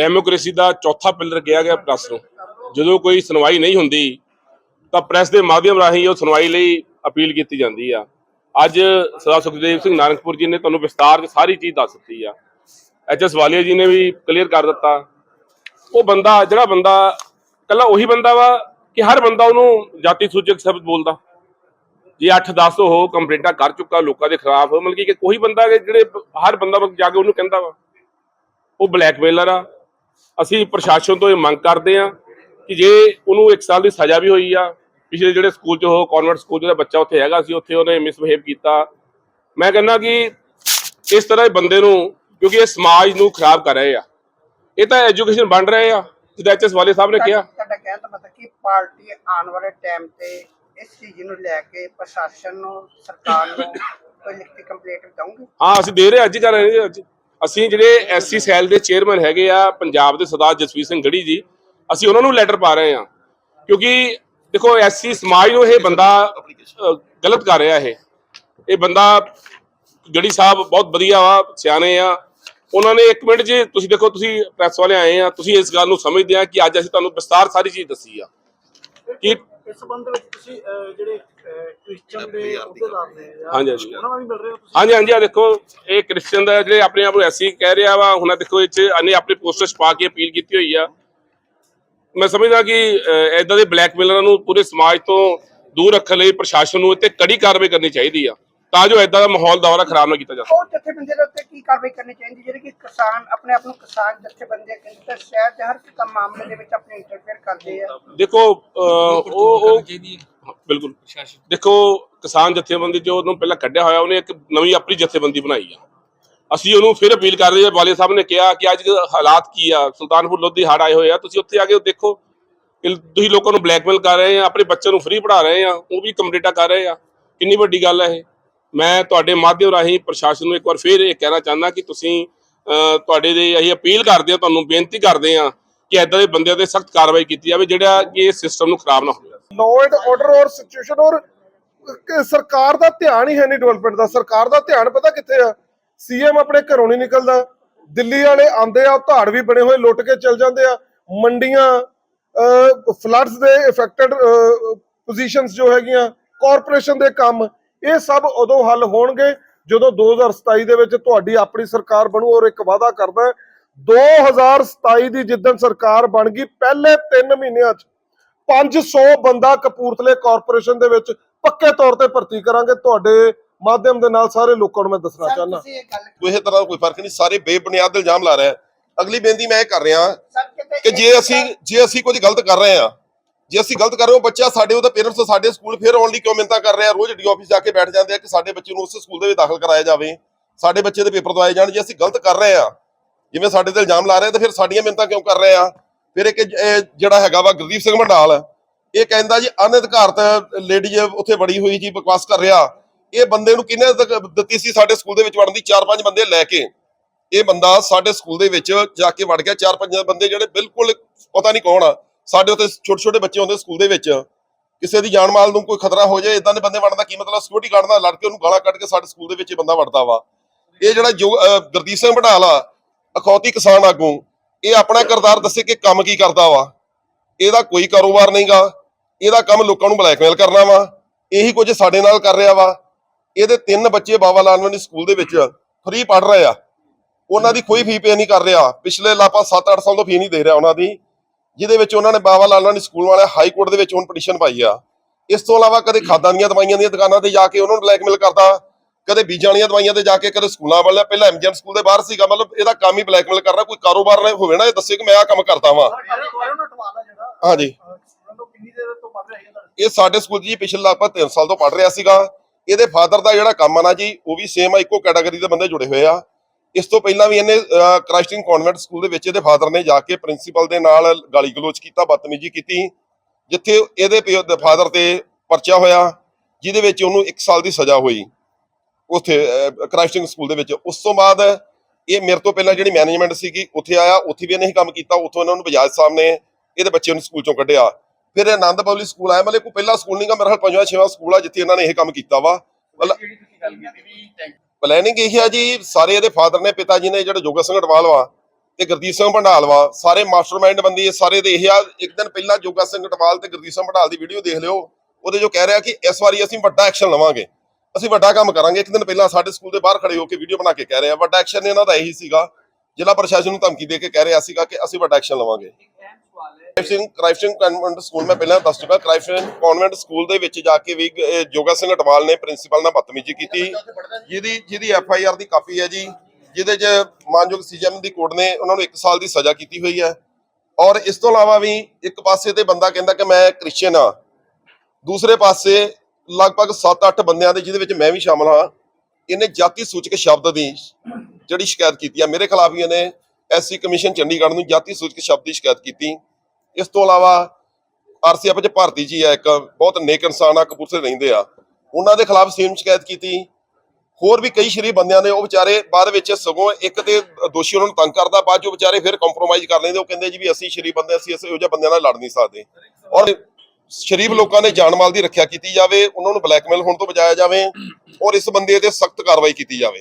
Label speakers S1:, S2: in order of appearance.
S1: Democracy ਦਾ ਚੌਥਾ pillar ਕਿਹਾ ਗਿਆ ਪ੍ਰੈਸ ਨੂੰ। ਜਦੋਂ ਕੋਈ ਸੁਣਵਾਈ ਨਹੀਂ ਹੁੰਦੀ, ਤਾਂ ਪ੍ਰੈਸ ਦੇ ਮਾਧਿਅਮ ਰਾਹੀਂ ਉਹ ਸੁਣਵਾਈ ਲਈ ਅਪੀਲ ਕੀਤੀ ਜਾਂਦੀ ਆ। ਅੱਜ ਸਰਦਾਰ ਸੁਖਦੇਵ ਸਿੰਘ ਨਾਨਕਪੁਰ ਜੀ ਨੇ ਤੁਹਾਨੂੰ ਵਿਸਤਾਰ 'ਚ ਸਾਰੀ ਚੀਜ਼ ਦੱਸ ਦਿੱਤੀ ਆ। ਐਚ ਵਾਲੀਆ ਜੀ ਨੇ ਵੀ ਕਲੀਅਰ ਕਰ ਦਿੱਤਾ। ਉਹ ਬੰਦਾ, ਜਿਹੜਾ ਬੰਦਾ ਕੱਲਾ ਉਹੀ ਬੰਦਾ ਵਾ ਕਿ ਹਰ ਬੰਦਾ ਉਹਨੂੰ ਜਾਤੀ ਸੂਚਕ ਸ਼ਬਦ ਬੋਲਦਾ। ਜੇ 8-10 ਉਹ ਕੰਪਲੇਂਟਾਂ ਕਰ ਚੁੱਕਾ ਲੋਕਾਂ ਦੇ ਖਿਲਾਫ, ਮਤਲਬ ਕਿ ਕੋਈ ਬੰਦਾ ਜਿਹੜੇ ਹਰ ਬੰਦਾ ਜਾ ਕੇ ਉਹਨੂੰ ਕਹਿੰਦਾ ਵਾ। ਉਹ ਬਲੈਕਮੇਲਰ ਆ। ਅਸੀਂ ਪ੍ਰਸ਼ਾਸਨ ਤੋਂ ਇਹ ਮੰਗ ਕਰਦੇ ਆ ਕਿ ਜੇ ਉਹਨੂੰ 1 ਸਾਲ ਦੀ ਸਜ਼ਾ ਵੀ ਹੋਈ ਆ ਪਿਛਲੇ ਜਿਹੜੇ ਸਕੂਲ 'ਚ ਉਹ ਕਨਵਰਟ ਸਕੂਲ ਜਿਹੜਾ ਬੱਚਾ ਉੱਥੇ ਹੈਗਾ ਸੀ ਉੱਥੇ ਉਹਨੇ ਮਿਸਬਿਹੇਵ ਕੀਤਾ। ਮੈਂ ਕਹਿੰਦਾ ਕਿ ਇਸ ਤਰ੍ਹਾਂ ਦੇ ਬੰਦੇ ਨੂੰ ਕਿਉਂਕਿ ਇਹ ਸਮਾਜ ਨੂੰ ਖਰਾਬ ਕਰ ਰਹੇ ਆ। ਇਹ ਤਾਂ ਐਜੂਕੇਸ਼ਨ ਬਣ ਰਹੇ ਆ ਜਿੱਦਾਂ ਐਚਐਸ ਵਾਲੇ ਸਾਹਿਬ ਨੇ ਕਿਹਾ।
S2: ਤੁਹਾਡਾ ਕਹਿਣ ਦਾ ਮਤਲਬ ਕਿ ਪਾਰਟੀ ਆਉਣ ਵਾਲੇ ਟਾਈਮ ਤੇ ਇਸ ਚੀਜ਼ ਨੂੰ ਲੈ ਕੇ ਪ੍ਰਸ਼ਾਸਨ ਨੂੰ ਸਰਕਾਰ ਨੂੰ ਕੋਈ ਲਿਖਤੀ ਕੰਪਲੇਂਟ ਦਊਂਗੇ?
S1: ਹਾਂ ਅਸੀਂ ਦੇ ਰਹੇ ਅੱਜ ਕਰ ਰਹੇ ਅੱਜ। ਅਸੀਂ ਜਿਹੜੇ ਐਸਸੀ ਸੈਲ ਦੇ ਚੇਅਰਮੈਨ ਹੈਗੇ ਆ, ਪੰਜਾਬ ਦੇ ਸਰਦਾਰ ਜਸਵੀਰ ਸਿੰਘ ਗੜੀ ਜੀ, ਅਸੀਂ ਉਹਨਾਂ ਨੂੰ ਲੈਟਰ ਪਾ ਰਹੇ ਹਾਂ। ਕਿਉਂਕਿ ਦੇਖੋ ਐਸਸੀ ਸਮਾਜ ਨੂੰ ਇਹ ਬੰਦਾ ਗਲਤ ਕਰ ਰਿਹਾ ਇਹ। ਇਹ ਬੰਦਾ ਗੜੀ ਸਾਹਿਬ ਬਹੁਤ ਵਧੀਆ ਵਾ, ਸਿਆਣੇ ਆ। ਉਹਨਾਂ ਨੇ ਇੱਕ ਮਿੰਟ ਜੇ, ਤੁਸੀਂ ਦੇਖੋ, ਤੁਸੀਂ ਪ੍ਰੈਸ ਵਾਲੇ ਆਏ ਆ, ਤੁਸੀਂ ਇਸ ਗੱਲ ਨੂੰ ਸਮਝਦੇ ਆ ਕਿ ਅੱਜ ਅਸੀਂ ਤੁਹਾਨੂੰ ਵਿਸਤਾਰ ਸਾਰੀ ਚੀਜ਼ ਦੱਸੀ ਆ। ਕਿ
S3: ਇਸ ਸੰਬੰਧ ਵਿੱਚ ਤੁਸੀਂ ਅਹ, ਜਿਹੜੇ ਅਹ, ਕ੍ਰਿਸਚੀਅਨ ਦੇ ਅਹੁਦੇਦਾਰ ਨੇ ਜਾਂ
S1: ਹਾਂਜੀ, ਹਾਂਜੀ।
S3: ਉਹਨਾਂ ਨਾਲ ਵੀ ਮਿਲ ਰਹੇ ਹੋ ਤੁਸੀਂ?
S1: ਹਾਂਜੀ ਹਾਂਜੀ ਆ ਦੇਖੋ ਇਹ ਕ੍ਰਿਸਚੀਅਨ ਦਾ ਜਿਹੜੇ ਆਪਣੇ ਆਪ ਨੂੰ ਐਸੀ ਕਹਿ ਰਿਹਾ ਵਾ ਹੁਣ ਆਹ ਦੇਖੋ ਇਹ ਚ ਇਹਨੇ ਆਪਣੇ ਪੋਸਟਰ ਛਪਾ ਕੇ ਅਪੀਲ ਕੀਤੀ ਹੋਈ ਆ। ਮੈਂ ਸਮਝਦਾ ਕਿ ਐਦਾਂ ਦੇ ਬਲੈਕਮੇਲਰਾਂ ਨੂੰ ਪੂਰੇ ਸਮਾਜ ਤੋਂ ਦੂਰ ਰੱਖਣ ਲਈ ਪ੍ਰਸ਼ਾਸਨ ਨੂੰ ਇੱਥੇ ਕੜੀ ਕਾਰਵਾਈ ਕਰਨੀ ਚਾਹੀਦੀ ਆ। ਤਾਂ ਜੋ ਐਦਾਂ ਦਾ ਮਾਹੌਲ ਦੁਬਾਰਾ ਖਰਾਬ ਨਾ ਕੀਤਾ ਜਾ ਸਕੇ।
S2: ਉਹ ਜਥੇਬੰਦੀ ਦੇ ਉੱਤੇ ਕੀ ਕਾਰਵਾਈ ਕਰਨੀ ਚਾਹੀਦੀ? ਜਿਹੜੇ ਕਿ ਕਿਸਾਨ ਆਪਣੇ ਆਪ ਨੂੰ ਕਿਸਾਨ ਜਥੇਬੰਦੀ ਕਹਿੰਦੇ ਤਾਂ ਸ਼ਹਿਰ ਦੇ ਹਰ ਇੱਕ ਮਾਮਲੇ ਦੇ ਵਿੱਚ ਆਪਣੇ ਇੰਟਰਫੇਅਰ ਕਰਦੇ ਆ।
S1: ਦੇਖੋ ਉਹ ਉਹ ਬਿਲਕੁਲ। ਦੇਖੋ ਕਿਸਾਨ ਜਥੇਬੰਦੀ ਜੋ ਉਹਨੂੰ ਪਹਿਲਾਂ ਕੱਢਿਆ ਹੋਇਆ ਉਹਨੇ ਇੱਕ ਨਵੀਂ ਆਪਣੀ ਜਥੇਬੰਦੀ ਬਣਾਈ ਆ। ਅਸੀਂ ਉਹਨੂੰ ਫਿਰ ਅਪੀਲ ਕਰ ਰਹੇ ਹਾਂ ਵਾਲੇ ਸਾਹਿਬ ਨੇ ਕਿਹਾ ਕਿ ਅੱਜ ਹਾਲਾਤ ਕੀ ਆ? ਸੁਲਤਾਨਪੁਰ ਲੋਧੀ ਹੜ ਆਏ ਹੋਏ ਆ ਤੁਸੀਂ ਉੱਥੇ ਆ ਕੇ ਦੇਖੋ ਕਿ ਤੁਸੀਂ ਲੋਕਾਂ ਨੂੰ ਬਲੈਕਮੇਲ ਕਰ ਰਹੇ ਆ ਆਪਣੇ ਬੱਚਿਆਂ ਨੂੰ ਫ੍ਰੀ ਪੜ੍ਹਾ ਰਹੇ ਆ ਉਹ ਵੀ ਕੰਪਲੀਟਾ ਕਰ ਰਹੇ ਆ। ਕਿੰਨੀ ਵੱਡੀ ਗੱਲ ਹੈ ਇਹ। ਮੈਂ ਤੁਹਾਡੇ ਮਾਧਿਅਮ ਰਾਹੀਂ ਪ੍ਰਸ਼ਾਸਨ ਨੂੰ ਇੱਕ ਵਾਰ ਫਿਰ ਇਹ ਕਹਿਣਾ ਚਾਹੁੰਦਾ ਕਿ ਤੁਸੀਂ ਤੁਹਾਡੇ ਦੇ ਅਸੀਂ ਅਪੀਲ ਕਰਦੇ ਆ ਤੁਹਾਨੂੰ ਬੇਨਤੀ ਕਰਦੇ ਆ ਕਿ ਐਦਾਂ ਦੇ ਬੰਦਿਆਂ ਤੇ ਸਖਤ ਕਾਰਵਾਈ ਕੀਤੀ ਜਾਵੇ ਜਿਹੜਾ ਕਿ ਇਹ ਸਿਸਟਮ ਨੂੰ ਖਰਾਬ ਨਾ ਹੋਵੇ।
S4: ਲਾਅ ਐਂਡ ਆਰਡਰ ਔਰ ਸਿਚੁਏਸ਼ਨ ਔਰ ਸਰਕਾਰ ਦਾ ਧਿਆਨ ਹੀ ਹੈ ਨਹੀਂ ਡਿਵੈਲਪਮੈਂਟ ਦਾ। ਸਰਕਾਰ ਦਾ ਧਿਆਨ ਪਤਾ ਕਿੱਥੇ ਆ? ਸੀਐਮ ਆਪਣੇ ਘਰੋਂ ਨਹੀਂ ਨਿਕਲਦਾ। ਦਿੱਲੀ ਵਾਲੇ ਆਂਦੇ ਆ, ਧਾੜ ਵੀ ਬਣੇ ਹੋਏ, ਲੁੱਟ ਕੇ ਚਲ ਜਾਂਦੇ ਆ। ਮੰਡੀਆਂ ਫਲੱਡਸ ਦੇ ਇਫੈਕਟਡ ਪੋਜੀਸ਼ਨਸ ਜੋ ਹੈਗੀਆਂ ਕਾਰਪੋਰੇਸ਼ਨ ਦੇ ਕੰਮ। ਇਹ ਸਭ ਉਦੋਂ ਹੱਲ ਹੋਣਗੇ ਜਦੋਂ 2027 ਦੇ ਵਿੱਚ ਤੁਹਾਡੀ ਆਪਣੀ ਸਰਕਾਰ ਬਣੂ ਔਰ ਇੱਕ ਵਾਅਦਾ ਕਰਦਾ ਹੈ, 2027 ਦੀ ਜਿੱਦਣ ਸਰਕਾਰ ਬਣ ਗਈ ਪਹਿਲੇ 3 ਮਹੀਨਿਆਂ 'ਚ 500 ਬੰਦਾ ਕਪੂਰਥਲੇ ਕਾਰਪੋਰੇਸ਼ਨ ਦੇ ਵਿੱਚ ਪੱਕੇ ਤੌਰ ਤੇ ਭਰਤੀ ਕਰਾਂਗੇ। ਤੁਹਾਡੇ ਮਾਧਿਅਮ ਦੇ ਨਾਲ ਸਾਰੇ ਲੋਕਾਂ ਨੂੰ ਮੈਂ ਦੱਸਣਾ ਚਾਹੁੰਦਾ।
S5: ਕੋਈ ਤਰ੍ਹਾਂ ਦਾ ਕੋਈ ਫ਼ਰਕ ਨਹੀਂ ਸਾਰੇ ਬੇਬੁਨਿਆਦ ਇਲਜ਼ਾਮ ਲਾ ਰਹੇ ਆ ਅਗਲੀ ਬੇਨਤੀ ਮੈਂ ਇਹ ਕਰ ਰਿਹਾ ਕਿ ਜੇ ਅਸੀਂ ਜੇ ਅਸੀਂ ਕੁਝ ਗਲਤ ਕਰ ਰਹੇ ਆ ਜੇ ਅਸੀਂ ਗਲਤ ਕਰ ਰਹੇ ਹੋ, ਬੱਚਾ ਸਾਡੇ ਉਹਦੇ ਪੇਰੈਂਟਸ ਸਾਡੇ ਸਕੂਲ ਫੇਰ ਆਉਣ ਲਈ ਕਿਉਂ ਮਿੰਤਾ ਕਰ ਰਹੇ? ਰੋਜ਼ ਡੀ ਆਫਿਸ ਜਾ ਕੇ ਬੈਠ ਜਾਂਦੇ ਆ ਕਿ ਸਾਡੇ ਬੱਚੇ ਨੂੰ ਉਸ ਸਕੂਲ ਦੇ ਵਿੱਚ ਦਾਖਲ ਕਰਾਇਆ ਜਾਵੇ। ਸਾਡੇ ਬੱਚੇ ਦੇ ਪੇਪਰ ਦਵਾਏ ਜਾਣ, ਜੇ ਅਸੀਂ ਗਲਤ ਕਰ ਰਹੇ ਆ ਜਿਵੇਂ ਸਾਡੇ ਤੇ ਇਲਜ਼ਾਮ ਲਾ ਰਹੇ ਤਾਂ ਫਿਰ ਸਾਡੀਆਂ ਮਿੰਤਾਂ ਕਿਉਂ ਕਰ ਰਹੇ ਆ? ਫਿਰ ਇੱਕ ਜਿਹੜਾ ਹੈਗਾ ਵਾ ਗੁਰਦੀਪ ਸਿੰਘ ਮੰਡਾਲ, ਇਹ ਕਹਿੰਦਾ ਜੀ ਅਨਧਿਕਾਰਤ ਲੇਡੀ ਉੱਥੇ ਵੜੀ ਹੋਈ ਜੀ, ਬਕਵਾਸ ਕਰ ਰਿਹਾ। ਇਹ ਬੰਦੇ ਨੂੰ ਕਿਹਨੇ ਦਿੱਤੀ ਸੀ ਸਾਡੇ ਸਕੂਲ ਦੇ ਵਿੱਚ ਵੜਨ ਦੀ? ਚਾਰ ਪੰਜ ਬੰਦੇ ਲੈ ਕੇ। ਇਹ ਬੰਦਾ ਸਾਡੇ ਸਕੂਲ ਦੇ ਵਿੱਚ ਜਾ ਕੇ ਵੜ ਗਿਆ। ਚਾਰ ਪੰਜ ਬੰਦੇ ਜਿਹੜੇ ਬਿਲਕੁਲ ਪਤਾ ਨਹੀਂ ਕੌਣ ਆ। ਸਾਡੇ ਉੱਤੇ ਛੋਟੇ ਛੋਟੇ ਬੱਚੇ ਹੁੰਦੇ ਸਕੂਲ ਦੇ ਵਿੱਚ, ਕਿਸੇ ਦੀ ਜਾਨ ਮਾਲ ਨੂੰ ਕੋਈ ਖਤਰਾ ਹੋ ਜਾਏ ਇਦਾਂ ਦੇ ਬੰਦੇ ਵੜਨ ਦਾ ਕੀ ਮਤਲਬ? ਸਿਕਿਉਰਿਟੀ ਗਾਰਡ ਨਾਲ ਲੜ ਕੇ ਉਹਨੂੰ ਗਾਲਾਂ ਕੱਢ ਕੇ ਸਾਡੇ ਸਕੂਲ ਦੇ ਵਿੱਚ ਇਹ ਬੰਦਾ ਵੜਦਾ ਵਾ। ਇਹ ਜਿਹੜਾ ਜੋ ਗੁਰਦੀਪ ਸਿੰਘ ਵਡਾਲ ਅਖੌਤੀ ਕਿਸਾਨ ਆਗੂ, ਇਹ ਆਪਣਾ ਕਿਰਦਾਰ ਦੱਸੇ ਕਿ ਕੰਮ ਕੀ ਕਰਦਾ ਵਾ। ਇਹਦਾ ਕੋਈ ਕਾਰੋਬਾਰ ਨਹੀਂਗਾ ਇਹਦਾ ਕੰਮ ਲੋਕਾਂ ਨੂੰ ਬਲੈਕਮੇਲ ਕਰਨਾ ਵਾ। ਇਹੀ ਕੁਝ ਸਾਡੇ ਨਾਲ ਕਰ ਰਿਹਾ ਵਾ। ਇਹਦੇ ਤਿੰਨ ਬੱਚੇ ਬਾਬਾ ਲਾਲਵਨੀ ਸਕੂਲ ਦੇ ਵਿੱਚ ਫ੍ਰੀ ਪੜ ਰਹੇ ਆ। ਉਹਨਾਂ ਦੀ ਕੋਈ ਫੀ ਪੇ ਨਹੀਂ ਕਰ ਰਿਹਾ। ਪਿਛਲੇ ਲਾਪਾ 7-8 ਸਾਲ ਤੋਂ ਫੀ ਨਹੀਂ ਦੇ ਰਿਹਾ ਉਹਨਾਂ ਦੀ। ਜਿਹਦੇ ਵਿੱਚ ਉਹਨਾਂ ਨੇ ਬਾਬਾ ਲਾਲਵੰਡੀ ਸਕੂਲ ਵਾਲੇ ਹਾਈ ਕੋਰਟ ਦੇ ਵਿੱਚ ਹੁਣ ਪਟੀਸ਼ਨ ਪਾਈ ਆ। ਇਸ ਤੋਂ ਇਲਾਵਾ ਕਦੇ ਖਾਦਾਂ ਦੀਆਂ ਦਵਾਈਆਂ ਦੀਆਂ ਦੁਕਾਨਾਂ ਤੇ ਜਾ ਕੇ ਉਹਨਾਂ ਨੂੰ ਬਲੈਕਮੇਲ ਕਰਦਾ ਕਦੇ ਬੀਜਾਂ ਵਾਲੀਆਂ ਦਵਾਈਆਂ ਤੇ ਜਾ ਕੇ ਕਦੇ ਸਕੂਲਾਂ ਵਾਲਾ ਪਹਿਲਾਂ ਐਮਜੀਐਮ ਸਕੂਲ ਦੇ ਬਾਹਰ ਸੀਗਾ ਮਤਲਬ ਇਹਦਾ ਕੰਮ ਹੀ ਬਲੈਕਮੇਲ ਕਰਨਾ ਕੋਈ ਕਾਰੋਬਾਰ ਨਾ ਹੋਵੇ ਨਾ ਇਹ ਦੱਸੇ ਕਿ ਮੈਂ ਆ ਕੰਮ ਕਰਦਾ ਵਾਂ।
S3: ਨੂੰ
S5: ਹਾਂਜੀ। ਇਹ ਸਾਡੇ ਸਕੂਲ ਜੀ ਪਿਛਲੇ ਲਗਭਗ 3 ਸਾਲ ਤੋਂ ਪੜ ਰਿਹਾ ਸੀਗਾ। ਇਹਦੇ ਫਾਦਰ ਦਾ ਜਿਹੜਾ ਕੰਮ ਆ ਨਾ ਜੀ ਉਹ ਵੀ ਸੇਮ ਆ ਇੱਕੋ ਕੈਟਾਗਰੀ ਦੇ ਬੰਦੇ ਜੁੜੇ ਹੋਏ ਆ। ਇਸ ਤੋਂ ਪਹਿਲਾਂ ਵੀ ਇਹਨੇ ਕ੍ਰਾਈਸਟਿੰਗ ਕਨਵੈਂਟ ਸਕੂਲ ਦੇ ਵਿੱਚ ਇਹਦੇ ਫਾਦਰ ਨੇ ਜਾ ਕੇ ਪ੍ਰਿੰਸੀਪਲ ਦੇ ਨਾਲ ਗਾਲੀ ਗਲੋਚ ਕੀਤਾ, ਬਦਤਮੀਜ਼ੀ ਕੀਤੀ, ਜਿੱਥੇ ਇਹਦੇ ਫਾਦਰ ਤੇ ਪਰਚਾ ਹੋਇਆ, ਜਿਹਦੇ ਵਿੱਚ ਉਹਨੂੰ 1 ਸਾਲ ਦੀ ਸਜ਼ਾ ਹੋਈ। ਉੱਥੇ ਕ੍ਰਾਈਸਟਿੰਗ ਸਕੂਲ ਦੇ ਵਿੱਚ। ਉਸ ਤੋਂ ਬਾਅਦ ਇਹ ਮੇਰੇ ਤੋਂ ਪਹਿਲਾਂ ਜਿਹੜੀ ਮੈਨੇਜਮੈਂਟ ਸੀਗੀ, ਉੱਥੇ ਆਇਆ, ਉੱਥੇ ਵੀ ਇਹਨੇ ਹੀ ਕੰਮ ਕੀਤਾ, ਉੱਥੋਂ ਇਹਨਾਂ ਨੂੰ ਬਜਾਜ ਸਾਹਿਬ ਨੇ ਇਹਦੇ ਬੱਚੇ ਨੂੰ ਸਕੂਲ ਚੋਂ ਕੱਢਿਆ। ਫਿਰ ਇਹ ਆਨੰਦ ਪਬਲਿਕ ਸਕੂਲ ਆਇਆ, ਮਤਲਬ ਕੋਈ ਪਹਿਲਾ ਸਕੂਲ ਨਹੀਂਗਾ ਮੇਰੇ ਖਿਆਲ ਪੰਜਵਾਂ, ਛੇਵਾਂ ਸਕੂਲ ਆ ਜਿੱਥੇ ਇਹਨਾਂ ਨੇ ਇਹ ਕੰਮ ਕੀਤਾ ਵਾ। ਮਤਲਬ ਪਲੈਨਿੰਗ ਇਹ ਆ ਜੀ, ਸਾਰੇ ਇਹਦੇ ਫਾਦਰ ਨੇ, ਪਿਤਾ ਜੀ ਨੇ ਜਿਹੜੇ ਜੋਗਾ ਸਿੰਘ ਵਾ ਤੇ ਗੁਰਦੀਪ ਸਿੰਘ ਭੰਡਾਲ ਵਾ, ਸਾਰੇ ਮਾਸਟਰਮਾਈਂਡ ਬੰਦੇ, ਸਾਰੇ ਦੇ ਇਹ ਆ, ਇੱਕ ਦਿਨ ਪਹਿਲਾਂ ਜੋਗਾ ਸਿੰਘ ਟਵਾਲ ਤੇ ਗੁਰਦੀਪ ਸਿੰਘ ਭੰਡਾਲ ਦੀ ਵੀਡੀਓ ਦੇਖ ਲਿਓ, ਉਹਦੇ ਜੋ ਕਹਿ ਰਿਹਾ ਕਿ ਇਸ ਵਾਰੀ ਅਸੀਂ ਵੱਡਾ ਐਕਸ਼ਨ ਲਵਾਂਗੇ। ਅਸੀਂ ਵੱਡਾ ਕੰਮ ਕਰਾਂਗੇ, ਇੱਕ ਦਿਨ ਪਹਿਲਾਂ ਸਾਡੇ ਸਕੂਲ ਦੇ ਬਾਹਰ ਖੜੇ ਹੋ ਕੇ ਵੀਡੀਓ ਬਣਾ ਕੇ ਕਹਿ ਰਹੇ ਆ, ਵੱਡਾ ਐਕਸ਼ਨ ਇਹਨਾਂ ਦਾ ਇਹੀ ਸੀਗਾ, ਜ਼ਿਲ੍ਹਾ ਪ੍ਰਸ਼ਾਸਨ ਨੂੰ ਧਮਕੀ ਦੇ ਕੇ ਕਹਿ ਰਿਹਾ ਸੀਗਾ ਕਿ ਅਸੀਂ ਵੱਡਾ ਐਕਸ਼ਨ ਲਵਾਂਗੇ। ਸਿੰਘ, ਕ੍ਰਾਈਫ ਸਿੰਘ ਕਨਵੈਂਟ ਸਕੂਲ ਮੈਂ ਪਹਿਲਾਂ ਦੱਸ ਚੁੱਕਾ। ਕ੍ਰਾਈਫ ਸਿੰਘ ਕਨਵੈਂਟ ਸਕੂਲ ਦੇ ਵਿੱਚ ਜਾ ਕੇ ਵੀ ਜੋਗਾ ਸਿੰਘ ਅਟਵਾਲ ਨੇ ਪ੍ਰਿੰਸੀਪਲ ਨਾਲ ਬਦਤਮੀਜ਼ੀ ਕੀਤੀ। ਜਿਹਦੀ ਜਿਹਦੀ ਐਫ ਆਈ ਆਰ ਦੀ ਕਾਪੀ ਹੈ ਜੀ, ਜਿਹਦੇ 'ਚ ਮਾਨਯੋਗ ਸੀਜੀਐਮ ਦੀ ਕੋਰਟ ਨੇ ਉਹਨਾਂ ਨੂੰ 1 ਸਾਲ ਦੀ ਸਜ਼ਾ ਕੀਤੀ ਹੋਈ ਹੈ। ਔਰ ਇਸ ਤੋਂ ਇਲਾਵਾ ਵੀ ਇੱਕ ਪਾਸੇ ਤੇ ਬੰਦਾ ਕਹਿੰਦਾ ਕਿ ਮੈਂ ਕ੍ਰਿਸਚੀਅਨ ਆ ਦੂਸਰੇ ਪਾਸੇ ਲਗਭਗ 7-8 ਬੰਦਿਆਂ ਦੇ ਜਿਹਦੇ ਵਿੱਚ ਮੈਂ ਵੀ ਸ਼ਾਮਲ ਹਾਂ, ਇਹਨੇ ਜਾਤੀ ਸੂਚਕ ਸ਼ਬਦ ਦੀ ਜਿਹੜੀ ਸ਼ਿਕਾਇਤ ਕੀਤੀ ਆ, ਮੇਰੇ ਖਿਲਾਫ ਹੀ ਇਹਨੇ ਐਸਸੀ ਕਮਿਸ਼ਨ ਚੰਡੀਗੜ੍ਹ ਨੂੰ ਜਾਤੀ ਸੂਚਕ ਸ਼ਬਦ ਦੀ ਸ਼ਿਕਾਇਤ ਕੀਤੀ। ਇਸ ਤੋਂ ਇਲਾਵਾ ਆਰਸੀਐਫ ਚ ਭਾਰਤੀ ਜੀ ਆ, ਇੱਕ ਬਹੁਤ ਨੇਕ ਇਨਸਾਨ ਆ, ਕਪੂਰਥਲੇ ਰਹਿੰਦੇ ਆ। ਉਹਨਾਂ ਦੇ ਖਿਲਾਫ ਸੇਮ ਸ਼ਿਕਾਇਤ ਕੀਤੀ। ਹੋਰ ਵੀ ਕਈ ਸ਼ਰੀਫ ਬੰਦਿਆਂ ਨੇ, ਉਹ ਵਿਚਾਰੇ ਬਾਅਦ ਵਿੱਚ ਸਗੋਂ ਇੱਕ ਤੇ ਦੋਸ਼ੀ ਉਹਨਾਂ ਨੂੰ ਤੰਗ ਕਰਦਾ, ਬਾਅਦ ਚੋਂ ਵਿਚਾਰੇ ਫਿਰ ਕੰਪਰੋਮਾਈਜ਼ ਕਰ ਲੈਂਦੇ। ਉਹ ਕਹਿੰਦੇ ਜੀ ਵੀ ਅਸੀਂ ਸ਼ਰੀਫ ਬੰਦੇ, ਅਸੀਂ ਇਹੋ ਜਿਹੇ ਬੰਦਿਆਂ ਨਾਲ ਲੜ ਨਹੀਂ ਸਕਦੇ। ਔਰ ਸ਼ਰੀਫ ਲੋਕਾਂ ਦੇ ਜਾਨ ਮਾਲ ਦੀ ਰੱਖਿਆ ਕੀਤੀ ਜਾਵੇ, ਉਹਨਾਂ ਨੂੰ ਬਲੈਕਮੇਲ ਹੋਣ ਤੋਂ ਬਚਾਇਆ ਜਾਵੇ ਔਰ ਇਸ ਬੰਦੇ ਤੇ ਸਖਤ ਕਾਰਵਾਈ ਕੀਤੀ ਜਾਵੇ।